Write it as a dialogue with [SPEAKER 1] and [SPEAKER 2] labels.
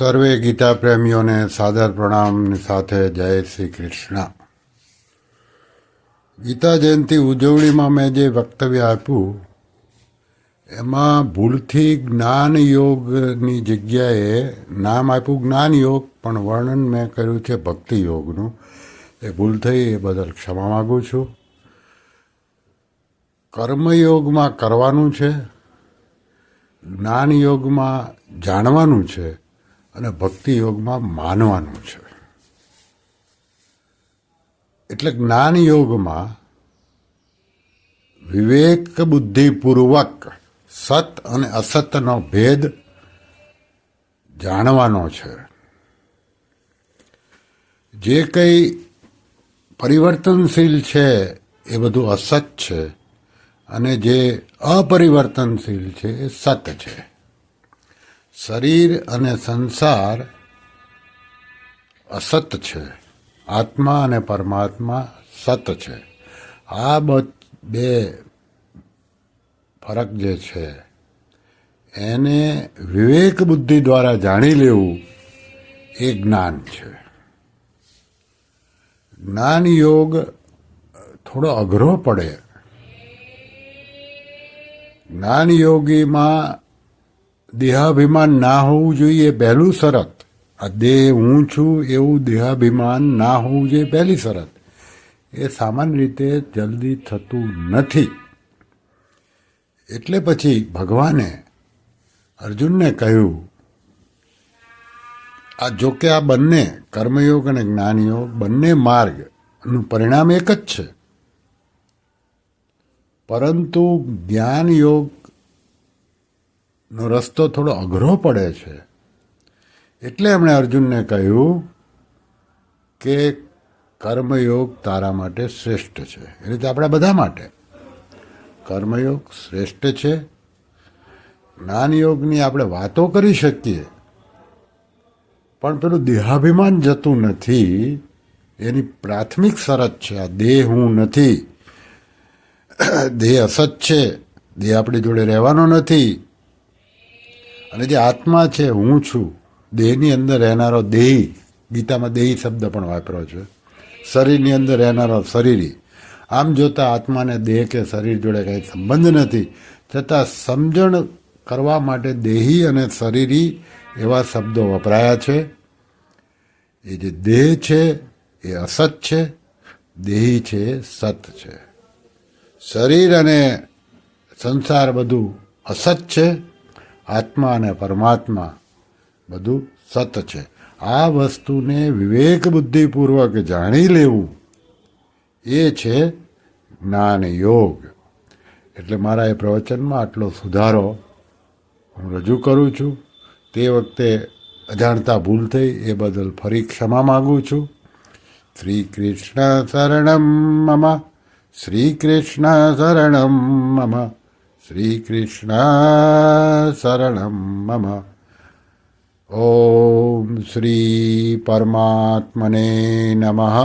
[SPEAKER 1] સર્વે ગીતા પ્રેમીઓને સાદર પ્રણામની સાથે જય શ્રી કૃષ્ણ. ગીતા જયંતિ ઉજવણીમાં મેં જે વક્તવ્ય આપ્યું, એમાં ભૂલથી જ્ઞાન યોગની જગ્યાએ નામ આપ્યું જ્ઞાન યોગ, પણ વર્ણન મેં કર્યું છે ભક્તિ યોગનું. એ ભૂલ થઈ એ બદલ ક્ષમા માગું છું. કર્મયોગમાં કરવાનું છે, જ્ઞાન યોગમાં જાણવાનું છે અને ભક્તિ યોગમાં માનવાનું છે. એટલે જ્ઞાન યોગમાં વિવેક બુદ્ધિપૂર્વક સત અને અસતનો ભેદ જાણવાનો છે. જે કંઈ પરિવર્તનશીલ છે એ બધું અસત છે અને જે અપરિવર્તનશીલ છે એ સત છે. શરીર અને સંસાર અસત છે. આત્મા અને પરમાત્મા સત છે. આ બ- ફરક જે છે, એને વિવેક બુદ્ધિ દ્વારા જાણી લેવું એ જ્ઞાન છે. જ્ઞાન યોગ થોડો અઘરો પડે. જ્ઞાન યોગીમાં દેહાભિમાન ના હોવું જોઈએ, પહેલું શરત. આ દેહ હું છું એવું દેહાભિમાન ના હોવું જોઈએ, પહેલી શરત. એ સામાન્ય રીતે જલ્દી થતું નથી. એટલે પછી ભગવાને અર્જુનને કહ્યું, આ જોકે આ બંને કર્મયોગ અને જ્ઞાનયોગ બંને માર્ગનું પરિણામ એક જ છે. પરંતુ જ્ઞાન યોગ નો રસ્તો થોડો અઘરો પડે છે. એટલે એમણે અર્જુનને કહ્યું કે કર્મયોગ તારા માટે શ્રેષ્ઠ છે. એ રીતે આપણા બધા માટે. કર્મયોગ શ્રેષ્ઠ છે. જ્ઞાન યોગની આપણે વાતો કરી શકીએ. પણ પેલું દેહાભિમાન જતું નથી. એની પ્રાથમિક શરત છે. આ દેહ હું નથી. દેહ અસત છે. દેહ આપણી જોડે રહેવાનો નથી. અને જે આત્મા છે, હું છું, દેહની અંદર રહેનારો દેહી, ગીતામાં દેહી શબ્દ પણ વાપરો છે, શરીરની અંદર રહેનારો શરીરી, આમ જોતા આત્માને દેહ કે શરીર જોડે કંઈ સંબંધ નથી, છતાં સમજણ કરવા માટે દેહી અને શરીરી એવા શબ્દો વપરાયા છે. એ જે દેહ છે, એ અસત છે, દેહી છે, એ સત છે. શરીર અને સંસાર બધું અસત છે. આત્મા અને પરમાત્મા બધું સત છે. આ વસ્તુને વિવેક બુદ્ધિપૂર્વક જાણી લેવું એ છે જ્ઞાન યોગ. એટલે મારા એ પ્રવચનમાં આટલો સુધારો હું રજૂ કરું છું. તે વખતે અજાણતા ભૂલ થઈ એ બદલ ફરી ક્ષમા માગું છું. શ્રી કૃષ્ણ શરણમ મમ. શ્રી કૃષ્ણ શરણમ મમ. મમ ઓમ શ્રી પરમાત્મને નમઃ